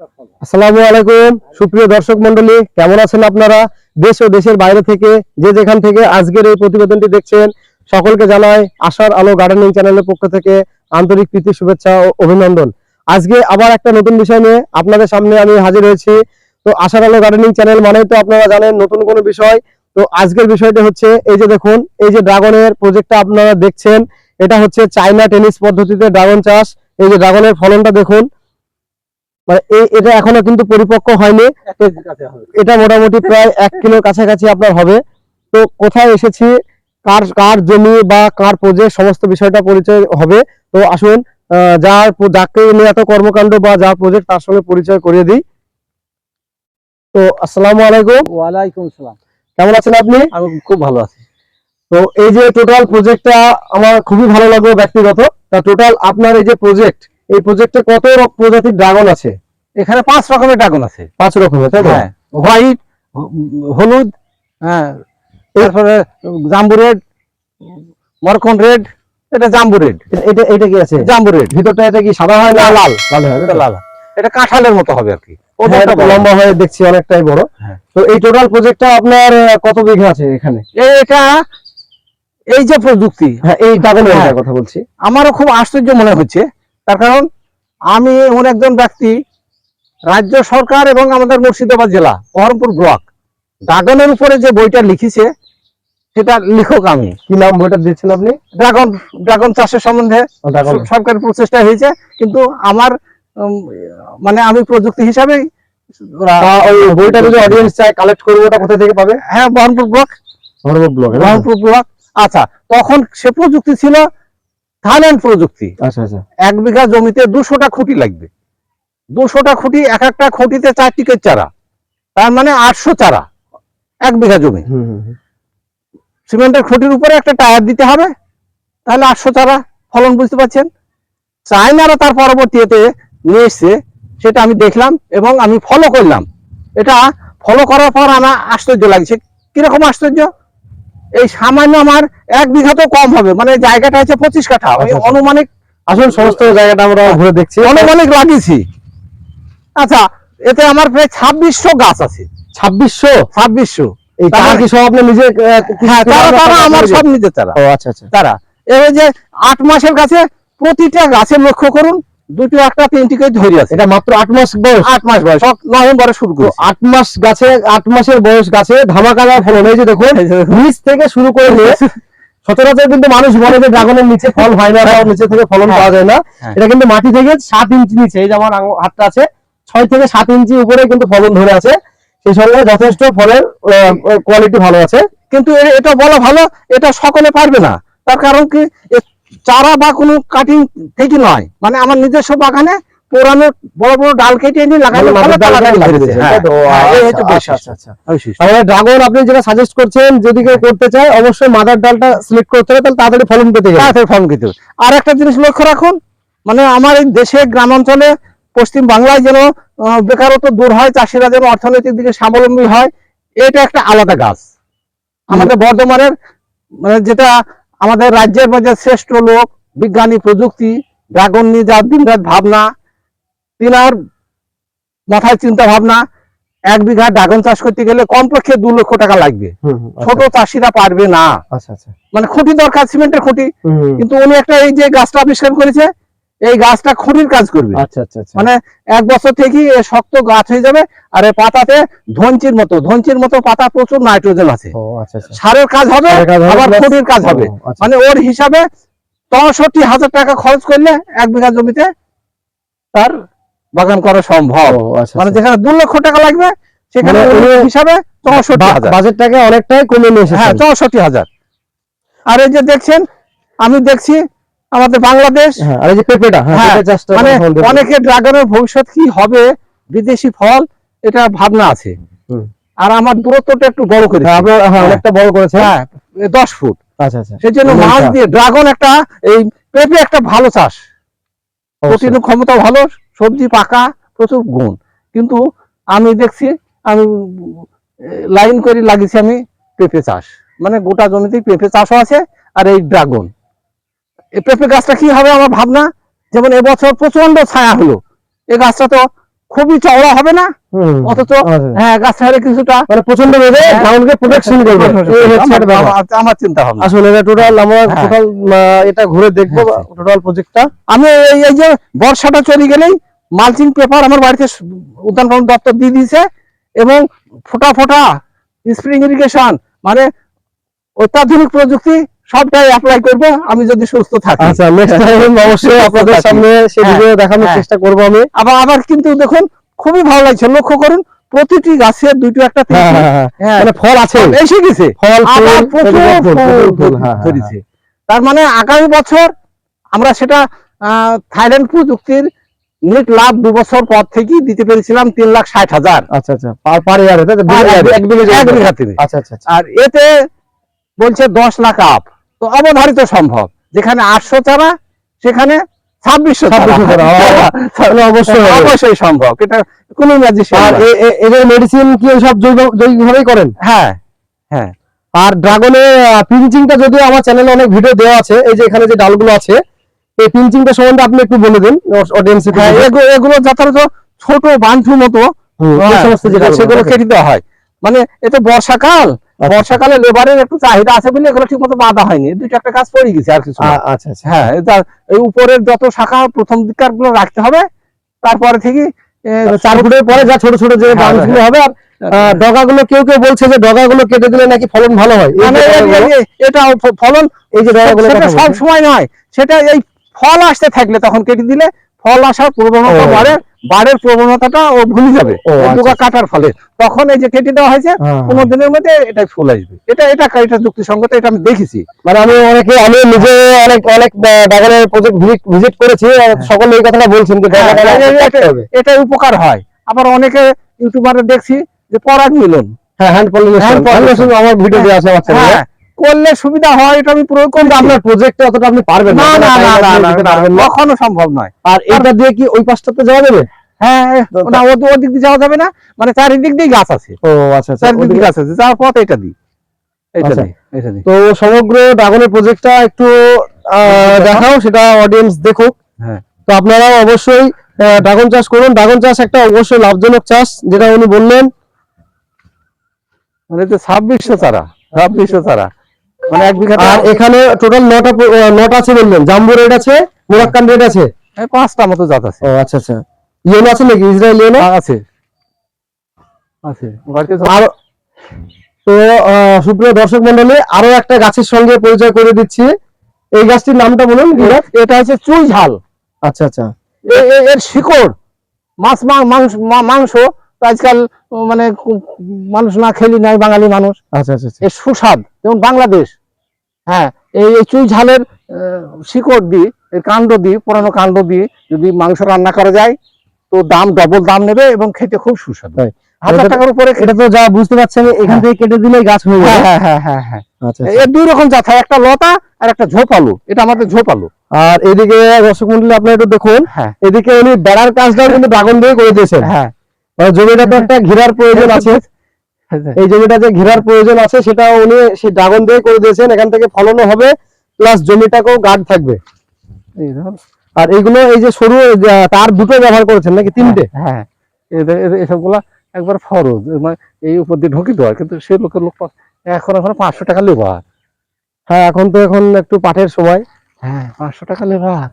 আসসালামু আলাইকুম। সুপ্রিয় দর্শক মন্ডলী কেমন আছেন আপনারা? দেশ ও দেশের বাইরে থেকে যে যেখান থেকে আজকের এই প্রতিবেদনটি দেখছেন, সকলকে জানাই আশার আলো গার্ডেনিং চ্যানেলের পক্ষ থেকে আন্তরিক প্রীতি, শুভেচ্ছা ও অভিনন্দন। আজকে আবার একটা নতুন বিষয় নিয়ে আপনাদের সামনে আমি হাজির হয়েছি। তো আশার আলো গার্ডেনিং চ্যানেল মানেই তো আপনারা জানেন নতুন কোনো বিষয়। তো আজকের বিষয়টা হচ্ছে, এই যে দেখুন, এই যে ড্রাগনের প্রজেক্টটা আপনারা দেখছেন, এটা হচ্ছে চাইনা টেনিস পদ্ধতিতে ড্রাগন চাষ। এই যে ড্রাগনের ফলনটা দেখুন মানে এই- এটা এখনও কিন্তু পরিপক্ক হয়নি। এটা মোটামুটি প্রায় এক কিলোর কাছাকাছি আপনার হবে। তো কোথায় এসেছি কার কার জমি বা কার প্রজেক্ট সমস্ত বিষয়টা পরিচয় হবে। তো আসুন যার যাকে নিয়ে এত কর্মকাণ্ড বা যার প্রজেক্ট তার সঙ্গে পরিচয় করিয়ে দিই। তো আসসালামু আলাইকুম। ওয়ালাইকুম সালাম কেমন আছেন আপনি? আমি খুব ভালো আছি। তো এই যে টোটাল প্রজেক্টটা আমার খুবই ভালো লাগল ব্যক্তিগত। তা টোটাল আপনার এই যে প্রজেক্ট এই প্রজেক্টে কত প্রজাতির ড্রাগন আছে? এখানে পাঁচ রকমের ড্রাগন আছে। পাঁচ রকমের তাই হ্যাঁ হোয়াইট হলুদ হ্যাঁ তারপরে জাম্বু রেড মরকন রেড এটা জাম্বু রেড। এটা- এটা কি আছে? জাম্বু রেড। ভিতরটা এটা কি সাদা হয় না লাল। লাল হয় এটা লাল। এটা কাঁঠালের মতো হবে আর কি। হ্যাঁ। লম্বা হয়ে দেখছি অনেকটাই বড়। হ্যাঁ। তো এই টোটাল প্রজেক্টটা আপনার কত বিঘা আছে এখানে? এটা এই যে প্রযুক্তি। হ্যাঁ এই ড্রাগনের। কথা বলছি। আমারও খুব আশ্চর্য মনে হচ্ছে তার কারণ আমি এমন একজন ব্যক্তি রাজ্য সরকার এবং আমাদের মুর্শিদাবাদ জেলা বহরমপুর ব্লক ড্রাগনের উপরে যে বইটা লিখেছে সেটা লেখক আমি। কি নাম বইটা দিচ্ছেন আপনি? ড্রাগন ড্রাগন চাষের সম্বন্ধে ড্রাগন স- সরকারি প্রচেষ্টা হয়েছে কিন্তু আমার মানে আমি প্রযুক্তি হিসাবে ওই বইটা যদি অডিয়েন্স চায় কালেক্ট করব ওটা কোথা থেকে পাবে? হ্যাঁ বহরমপুর ব্লক। ধর্ম ব্লগে বহরমপুর ব্লক। আচ্ছা তখন সে প্রযুক্তি ছিল থাইল্যান্ড প্রযুক্তি। আচ্ছা আচ্ছা। এক বিঘা জমিতে দুশোটা খুঁটি লাগবে। দুশোটা খুঁটি এক একটা খুঁটিতে চার তার মানে আটশো চারা এক বিঘা জমি। সিমেন্টের খুঁটির উপরে একটা টায়ার দিতে হবে। তাহলে আটশো চারা ফলন বুঝতে পারছেন? চায়নারা তার পরবর্তীতে নিয়ে এসছে সেটা আমি দেখলাম এবং আমি ফলো করলাম। এটা ফলো করার পর আমার আশ্চর্য লাগছে। কীরকম আশ্চর্য? এই সামান্য আমার এক বিঘা তো কম হবে। মানে জায়গাটা হচ্ছে পঁচিশ কাঠা। আচ্ছা, আচ্ছা। অনুমানিক আসুন সমস্ত জায়গাটা আমরা ঘুরে দেখছি। অনেক লাগিয়েছি। আচ্ছা এতে আমার প্রায় ছাব্বিশশো গাছ আছে। ছাব্বিশশো? ছাব্বিশশো। এই তার কি সব আপনি নিজে হ্যাঁ তারা আমার সব তারা। ও আচ্ছা আচ্ছা। তারা। এই যে আট মাসের কাছে প্রতিটা গাছের লক্ষ্য করুন দুটো একটা তিনটি করে ধরে আছে। এটা মাত্র আট মাস বয়স। আট মাস বয়স। সব নভেম্বরে শুরু তো করেছি। আট মাস গাছে আট মাসের বয়স গাছে ধামাকাদার ফলন এই যে দেখুন। নিচ থেকে শুরু করে সচরাচর কিন্তু মানুষ বলে যে ড্রাগনের নিচে ফল হয় না বা নিচে থেকে ফলন হ্যাঁ। পাওয়া যায় না। হ্যাঁ। এটা কিন্তু মাটি থেকে সাত ইঞ্চি নিচে এই যে আমার হাতটা আছে ছয় থেকে সাত ইঞ্চি উপরে কিন্তু ফলন ধরে আছে। সেই সঙ্গে যথেষ্ট ফলের কোয়ালিটি ভালো আছে। কিন্তু এটা বলা ভালো এটা সকলে পারবে না। তার কারণ কি চারা বা কোনো কাটিং থেকে নয় মানে আমার নিজস্ব বাগানে পুরানো বড় বড় ডাল কেটে এনে লাগানো মানে হ্যাঁ? হ্যাঁ, আচ্ছা। আচ্ছা, আচ্ছা। তাহলে ড্রাগন আপনি যেটা সাজেস্ট করছেন যদি কেউ করতে চায় অবশ্যই মাদার ডালটা সিলেক্ট করতে হবে তাহলে তাড়াতাড়ি ফলন পেতে তাড়াতাড়ি ফলন কিন্তু আর একটা জিনিস লক্ষ্য রাখুন মানে আমার এই দেশে গ্রামাঞ্চলে পশ্চিম বাংলায় যেন বেকারত্ব দূর হয় চাষিরা যেন অর্থনৈতিক দিকে স্বাবলম্বী হয় এটা একটা আলাদা গাছ আমাদের বর্ধমানের মানে যেটা আমাদের রাজ্যের মধ্যে শ্রেষ্ঠ লোক বিজ্ঞানী প্রযুক্তি ড্রাগন নিয়ে যার দিন রাত ভাবনা তিনার মাথায় চিন্তা ভাবনা এক বিঘা ড্রাগন চাষ করতে গেলে কমপক্ষে দু লক্ষ টাকা লাগবে। হুম, ছোট চাষিরা পারবে না। আচ্ছা আচ্ছা। মানে খুঁটি দরকার সিমেন্টের খুঁটি। কিন্তু উনি একটা এই যে গাছটা আবিষ্কার করেছে এই গাছটা খুঁটির কাজ করবে। আচ্ছা আচ্ছা আচ্ছা। মানে এক বছর থেকেই শক্ত গাছ হয়ে যাবে আর এই পাতাতে ধনচির মতো ধনচির মতো পাতা প্রচুর নাইট্রোজেন আছে। আচ্ছা আচ্ছা। সারের কাজ হবে আবার plus- কাজ হবে। মানে ওর হিসাবে পঁয়ষট্টি হাজার টাকা খরচ করলে এক বিঘা জমিতে তার বাগান করা সম্ভব। মানে। যেখানে দু লক্ষ টাকা লাগবে সেখানে মানে হিসাবে চৌষট্টি হাজার। বাজেটটাকে অনেকটাই কমে নিয়ে হ্যাঁ চৌষট্টি হাজার। আর এই যে দেখছেন আমি দেখছি আমাদের বাংলাদেশ। হ্যাঁ আর এই যে পেঁপেটা হ্যাঁ হ্যাঁ, মানে অনেকে ড্রাগনের ভবিষ্যৎ কি হবে বিদেশি ফল এটা ভাবনা আছে। আর আমার দূরত্বটা একটু বড় করে। অনেকটা বড় করেছে হ্যাঁ দশ ফুট। আচ্ছা আচ্ছা। সেই জন্য মাছ দিয়ে ড্রাগন একটা এই পেঁপে একটা ভালো চাষ। প্রোটিন ক্ষমতা ভালো সবজি পাকা প্রচুর গুণ। কিন্তু আমি দেখছি আমি লাইন করে লাগিয়েছি আমি পেঁপে চাষ। মানে গোটা জমিতেই পেঁপে চাষও আছে আর এই ড্রাগন। এই পেঁপে গাছটা কি হবে আমার ভাবনা? যেমন এবছর প্রচণ্ড ছায়া হলো। এই গাছটা তো খুবই চওড়া হবে না? অথচ আচ্ছা। হ্যাঁ গাছ ছাড়ে কিছুটা মানে প্রচণ্ড হ্যাঁ। গ্রাউন্ডকে প্রোটেকশন করবে। আমার- চিন্তা ভাবনা। আসলে এটা টোটাল আমরা হ্যাঁ। টোটাল এটা ঘুরে দেখব হ্যাঁ, টোটাল প্রজেক্টটা আমি এই এই যে বর্ষাটা চলে গেলেই মালচিং পেপার আমার বাড়িতে উদ্যান পালন দপ্তর দিয়ে দিয়েছে এবং ফোটা ফোটা স্প্রিং ইরিগেশন মানে অত্যাধুনিক প্রযুক্তি সবটাই অ্যাপ্লাই করব আমি যদি সুস্থ থাকি। আচ্ছা নেক্সট টাইম অবশ্যই আপনাদের সামনে সেই হ্যাঁ, ভিডিও দেখানোর হ্যাঁ। চেষ্টা করব আমি। আবার আবার কিন্তু দেখুন খুবই ভালো লাগছে। লক্ষ্য করুন প্রতিটি গাছে দুটো একটা হ্যাঁ, মানে ফল আছে। এসে গেছে। ফল ফুল, ধরেছে। তার মানে আগামী বছর আমরা সেটা আহ, থাইল্যান্ড প্রযুক্তির নেট লাভ দু বছর পর থেকেই দিতে পেরেছিলাম তিন লাখ ষাট হাজার। আচ্ছা আচ্ছা। পার ইয়ারে এক বিঘা। আচ্ছা আচ্ছা আচ্ছা। আর এতে বলছে দশ লাখ আপ তো অবধারিত সম্ভব। যেখানে আটশো চারা সেখানে ছাব্বিশশো তাহলে অবশ্যই অবশ্যই সম্ভব। এটা কোনো এদের মেডিসিন কি সব জৈব করেন? হ্যাঁ হ্যাঁ। আর ড্রাগনের পিঞ্চিংটা যদিও আমার চ্যানেলে অনেক ভিডিও দেওয়া আছে এই যে এখানে যে ডালগুলো আছে এই পিঞ্চিংটা সম্বন্ধে আপনি একটু বলে দিন অডিয়েন্সে হ্যাঁ এগুলো যথাযথ ছোট বান্ধু মতো হ্যাঁ, সমস্ত যেটা সেগুলো কেটে দেওয়া হয়। মানে এটা বর্ষাকাল। আচ্ছা। বর্ষাকালে লেবারের একটু চাহিদা আছে বলে এগুলো ঠিক মতো বাঁধা হয়নি। দুইটা একটা কাজ পড়ে গেছে আর কিছু আচ্ছা আচ্ছা। হ্যাঁ এই উপরের যত শাখা প্রথম দিককারগুলো রাখতে হবে। তারপরে থেকে মানে চার ফুটের পরে যা ছোট ছোট যে হ্যাঁ, হবে আর আহ, ডগাগুলো কেউ কেউ বলছে যে ডগাগুলো কেটে দিলে নাকি ফলন ভালো হয়। মানে ডগাগুলো- এটা ফলন এই যে ডগাগুলো সেটা সব সময় নয়। সেটা এই ফল আসতে থাকলে তখন কেটে দিলে ফল আসার প্রবণতা বাড়ে বাড়ের প্রবণতাটা ও ভুলে যাবে ও, এই আচ্ছা, কাটার ফলে। তখন এই যে কেটে দেওয়া হয়েছে হ্যাঁ, পনেরো দিনের মধ্যে এটা ফুল আসবে। এটা এটা এটা যুক্তিসঙ্গত এটা আমি দেখেছি। মানে আমি অনেকে আমি নিজে অনেক অনেক বাগানের প্রজেক্ট ভিজিট করেছি আর সকলে এই কথাটা বলছেন যে হ্যাঁ, এটা- উপকার হয়। আবার অনেকে ইউটিউবারে দেখছি যে পরাগ মিলন। হ্যাঁ হ্যান্ড পলিনেশন। আমার ভিডিও আমার চ্যানেলে হ্যাঁ। করলে সুবিধা হয় এটা আমি প্রয়োগ করি কিন্তু আপনার প্রজেক্টে অতটা আপনি পারবেন না না না না না, কখনো সম্ভব নয়। আর এটা দিয়ে কি ওই পাশটাতে যাওয়া যাবে? হ্যাঁ না ও ওদিক দিয়ে যাওয়া যাবে না। মানে চারিদিক দিয়ে গাছ আছে। ও আচ্ছা আচ্ছা চারিদিক দিয়ে গাছ আছে। যাওয়ার পথ এটা দিই আচ্ছা। তো সমগ্র ড্রাগনের প্রজেক্টটা একটু দেখাও সেটা অডিয়েন্স দেখুক। হ্যাঁ। তো আপনারাও অবশ্যই ড্রাগন চাষ করুন। ড্রাগন চাষ একটা অবশ্যই লাভজনক চাষ যেটা উনি বললেন। মানে ছাব্বিশশো চারা। ছাব্বিশশো চারা। মানে এক বিঘা আর এখানে টোটাল নটা নটা আছে বললেন। জাম্বু রেড আছে মোরাক্কান রেড আছে? পাঁচটা মতো জাত আছে। ও আচ্ছা আচ্ছা। ইয়েলো আছে নাকি? Israel yellow? আছে। আছে। তো- আর তো সুপ্রিয় দর্শক মন্ডলী আরও একটা গাছের সঙ্গে পরিচয় করে দিচ্ছি। এই গাছটির নামটা বলুন এটা হচ্ছে চুই ঝাল আচ্ছা। আচ্ছা এর শিকড়। মাছ মাংস মাংস তো আজকাল মানে মানুষ না খেলি নাই বাঙালি মানুষ। আচ্ছা আচ্ছা আচ্ছা। এর সুস্বাদ যেমন বাংলাদেশ হ্যাঁ এই চুই ঝালের শিকড় দিয়ে এর কাণ্ড দিয়ে পুরানো কাণ্ড দিয়ে যদি মাংস রান্না করা যায় তো দাম ডবল দাম নেবে এবং খেতে খুব সুস্বাদু। হাজার টাকার উপরে এটা তো যা বুঝতে পারছেন এখান হ্যাঁ। থেকে কেটে দিলেই গাছ হয়ে হ্যাঁ যাবে হ্যাঁ হ্যাঁ হ্যাঁ। হ্যাঁ। এর দুই রকম জাত হয় একটা লতা আর একটা ঝোপালু এটা আমাদের ঝোপালু আর এদিকে মন্ডলী আপনারা একটু দেখুন। হ্যাঁ। এদিকে উনি বেড়ার কাজটাও কিন্তু ড্রাগন দিয়ে করে দিয়েছেন। হ্যাঁ। জমিটা তো একটা ঘেরার প্রয়োজন আছে। এই জমিটা যে ঘেরার প্রয়োজন আছে সেটা উনি সেই ড্রাগন দিয়ে করে দিয়েছেন। এখান থেকে ফলনও হবে প্লাস জমিটাকেও গার্ড থাকবে। আর এইগুলো এই যে সরু তার দুটো ব্যবহার করেছেন নাকি? তিনটে? হ্যাঁ। এদের এদের এসবগুলা একবার ফরজ। মানে এই উপর দিয়ে ঢুকি দেওয়ার কিন্তু সে লোকের লোক এখন এখন পাঁচশো টাকা লেবার। হ্যাঁ এখন তো এখন একটু পাঠের সময়। হ্যাঁ পাঁচশো টাকা লেবার।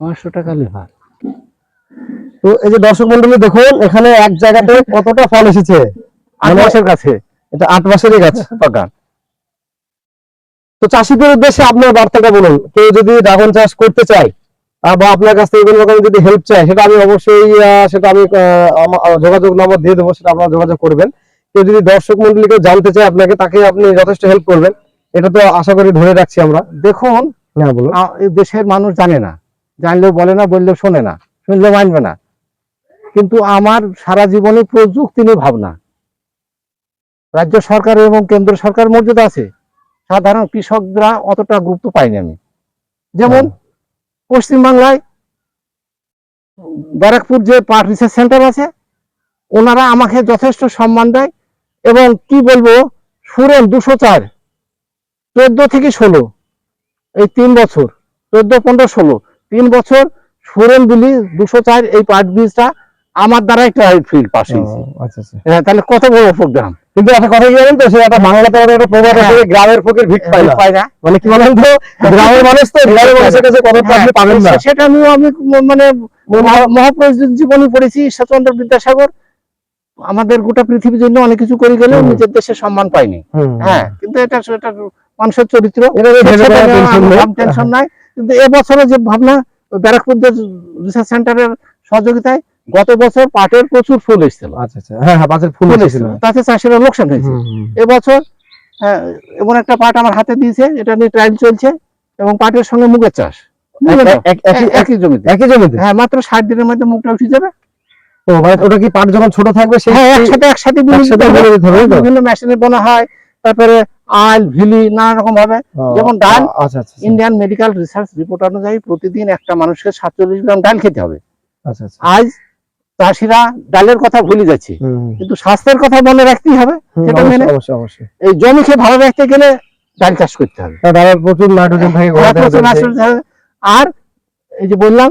পাঁচশো টাকা লেবার। তো এই যে দর্শক মন্ডলী দেখুন এখানে এক জায়গাতে কতটা ফল এসেছে? আট মানে- মাসের কাছে। এটা আট মাসেরই গাছ বাগান তো চাষিদের উদ্দেশ্যে আপনার বার্তাটা বলুন কেউ যদি ড্রাগন চাষ করতে চায় বা আপনার কাছ থেকে কোনো রকম যদি হেল্প চায় সেটা আমি অবশ্যই সেটা আমি যোগাযোগ নাম্বার দিয়ে দেবো সেটা আপনারা যোগাযোগ করবেন। কেউ যদি দর্শক মন্ডলী কেউ জানতে চায় আপনাকে তাকে আপনি যথেষ্ট হেল্প করবেন। এটা তো আশা করি ধরে রাখছি আমরা। দেখুন হ্যাঁ বলুন। দেশের মানুষ জানে না। জানলেও বলে না বললেও শোনে না। শুনলেও মানবে না। কিন্তু আমার সারা জীবনে প্রযুক্তি নিয়ে ভাবনা। রাজ্য সরকার এবং কেন্দ্র সরকার মর্যাদা আছে সাধারণ কৃষকরা অতটা গুরুত্ব পাইনি আমি। যেমন পশ্চিমবাংলায় ব্যারাকপুর যে পার্ট রিসার্চ সেন্টার আছে ওনারা আমাকে যথেষ্ট সম্মান দেয় এবং কি বলব সুরেন দুশো চার চোদ্দ থেকে ষোলো এই তিন বছর চোদ্দ পনেরো ষোলো তিন বছর সুরেন বিলি দুশো চার এই পাট বীজটা আমার দ্বারা ট্রায়াল ফিল্ড পাস হয়েছে। হ্যাঁ, তাহলে কত বড় প্রোগ্রাম কিন্তু একটা কথা কি জানেন তো সে একটা বাংলাতে আমাদের একটা প্রবাদ আছে যে গ্রামের ফকির ভিট পায় না মানে কি বলেন তো গ্রামের মানুষ তো গ্রামের মানুষের কাছে কদরটা আপনি হ্যাঁ, পাবেন না। সেটা নিয়েও আমি মানে মহা- মহাপুরুষ জীবনী পড়েছি ঈশ্বরচন্দ্র বিদ্যাসাগর। আমাদের গোটা পৃথিবীর জন্য অনেক কিছু করে গেলেও নিজের দেশে সম্মান পাইনি। হ্যাঁ কিন্তু এটা এটা মানুষের চরিত্র। সেটা টেনশন নাই। কিন্তু এবছরে যে ভাবনা ব্যারাকপুর রিসার্চ সেন্টারের সহযোগিতায় গত বছর পাটের প্রচুর ফুল এসেছিল। আচ্ছা আচ্ছা। হ্যাঁ হ্যাঁ ফুল এসেছিল। তাতে চাষিরা লোকসান হয়েছে। এবছর হ্যাঁ, এমন একটা পাট আমার হাতে দিয়েছে এটা নিয়ে ট্রায়াল চলছে এবং পাটের সঙ্গে মুগের চাষ। বুঝলেন তো? এক- একই- জমিতে। একই জমিতে? হ্যাঁ মাত্র ষাট দিনের মধ্যে মুগটা উঠে যাবে। ও মানে ওটা কি পাট যখন ছোট থাকবে একসাথে একসাথে? বিভিন্ন মেশিনে বোনা হয় তারপরে আল ভিলি নানা রকম ভাবে। যেমন ডাল, ইন্ডিয়ান মেডিকেল রিসার্চ রিপোর্ট অনুযায়ী প্রতিদিন একটা মানুষকে সাতচল্লিশ গ্রাম ডাল খেতে হবে। আচ্ছা। আজ চাষিরা ডালের কথা ভুলে যাচ্ছে। কিন্তু স্বাস্থ্যের কথা মনে রাখতেই হবে সেটা মেনে এই জমিকে ভালো রাখতে গেলে ডাল চাষ করতে হবে প্রচুর নাইট্রোজেন। আর এই যে বললাম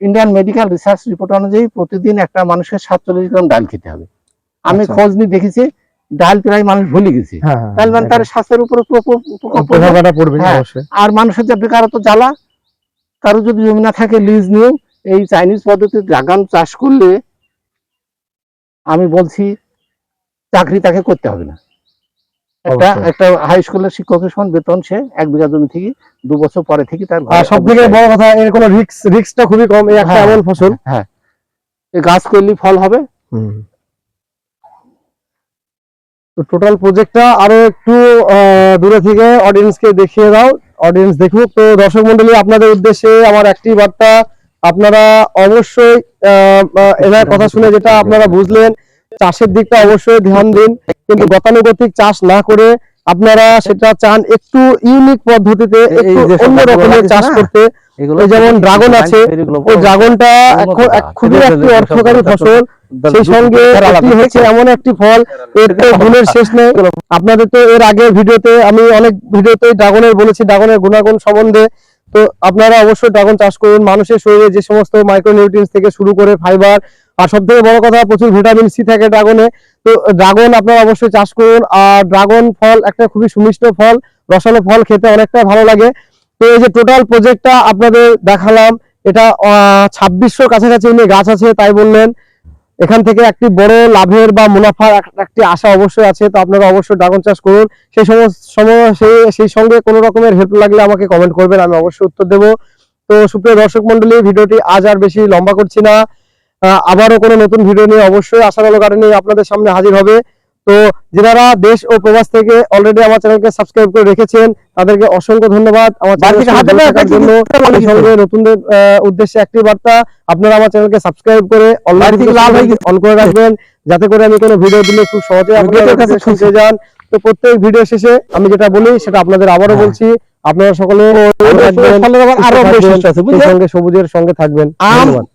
ইন্ডিয়ান মেডিকেল রিসার্চ রিপোর্ট অনুযায়ী প্রতিদিন একটা মানুষের সাতচল্লিশ গ্রাম ডাল খেতে হবে আমি আচ্ছা। খোঁজ নিয়ে দেখেছি ডাল প্রায় মানুষ ভুলে গেছে হ্যাঁ হ্যাঁ, তাহলে মানে হ্যাঁ, তার স্বাস্থ্যের উপরে পড়বে। আর মানুষের যে বেকারত্ব জ্বালা কারও যদি জমি না থাকে লিজ নিয়ে এই চাইনিজ পদ্ধতিতে ড্রাগন চাষ করলে আমি বলছি চাকরি তাকে করতে হবে না। একটা একটা হাই স্কুলের শিক্ষকের সমান বেতন সে এক বিঘা জমি থেকে দু বছর পরে থেকে তার সব থেকে বড় কথা এর কোনো রিস্ক রিস্কটা খুবই কম এই একটা হ্যাঁ, এমন ফসল। হ্যাঁ এই গাছ করলে ফল হবে। তো টোটাল প্রজেক্টটা আরও একটু দূরে থেকে অডিয়েন্সকে দেখিয়ে দাও। অডিয়েন্স দেখুক। তো দর্শক মন্ডলী আপনাদের উদ্দেশ্যে আমার একটি বার্তা আপনারা অবশ্যই এনার কথা শুনে যেটা আপনারা বুঝলেন চাষের দিকটা অবশ্যই ধ্যান দিন কিন্তু গতানুগতিক চাষ না করে আপনারা সেটা চান একটু ইউনিক পদ্ধতিতে অন্য রকমের চাষ করতে। যেমন ড্রাগন আছে ওই ড্রাগনটা এক- খুবই একটি অর্থকারী ফসল। সেই সঙ্গে হচ্ছে এমন একটি ফল এর তো গুণের শেষ নেই। আপনাদের তো এর আগের ভিডিওতে আমি অনেক ভিডিওতে ড্রাগনের বলেছি ড্রাগনের গুণাগুণ সম্বন্ধে। তো আপনারা অবশ্যই ড্রাগন চাষ করুন। মানুষের শরীরে যে সমস্ত মাইক্রোনিউট্রিয়েন্টস থেকে শুরু করে ফাইবার আর সব থেকে বড় কথা, প্রচুর ভিটামিন সি থাকে ড্রাগনে। তো ড্রাগন আপনারা অবশ্যই চাষ করুন। আর ড্রাগন ফল একটা খুবই সুমিষ্ট ফল, রসালো ফল খেতে অনেকটা ভালো লাগে। তো এই যে টোটাল প্রজেক্টটা আপনাদের দেখালাম, এটা ছাব্বিশশোর কাছাকাছি এমনি গাছ আছে, তাই বললেন। এখান থেকে একটি বড় লাভের বা মুনাফার একটি আশা অবশ্যই আছে, তো আপনারা অবশ্যই ড্রাগন চাষ করুন। সেই সময় সেই সেই সঙ্গে কোনো রকমের হেল্প লাগলে আমাকে কমেন্ট করবেন, আমি অবশ্যই উত্তর দেবো। তো সুপ্রিয় দর্শক মন্ডলী ভিডিওটি আজ আর বেশি লম্বা করছি না। আবারও কোনো নতুন ভিডিও নিয়ে অবশ্যই আশা আলো গার্ডেনে আপনাদের সামনে হাজির হবে। তো যারা দেশ ও প্রবাস থেকে অলরেডি আমার চ্যানেলকে সাবস্ক্রাইব করে রেখেছেন তাদেরকে অসংখ্য ধন্যবাদ আমার জন্য সঙ্গে নতুনদের উদ্দেশ্যে একটি বার্তা আপনারা আমার চ্যানেলকে সাবস্ক্রাইব করে হয়ে অন করে রাখবেন যাতে করে আমি কোনো ভিডিও দিলে খুব সহজে আপনাদের কাছে শুনতে যান তো প্রত্যেক ভিডিও শেষে আমি যেটা বলি সেটা আপনাদের আবারও হ্যাঁ। বলছি আপনারা সকলে সঙ্গে সবুজের সঙ্গে থাকবেন ধন্যবাদ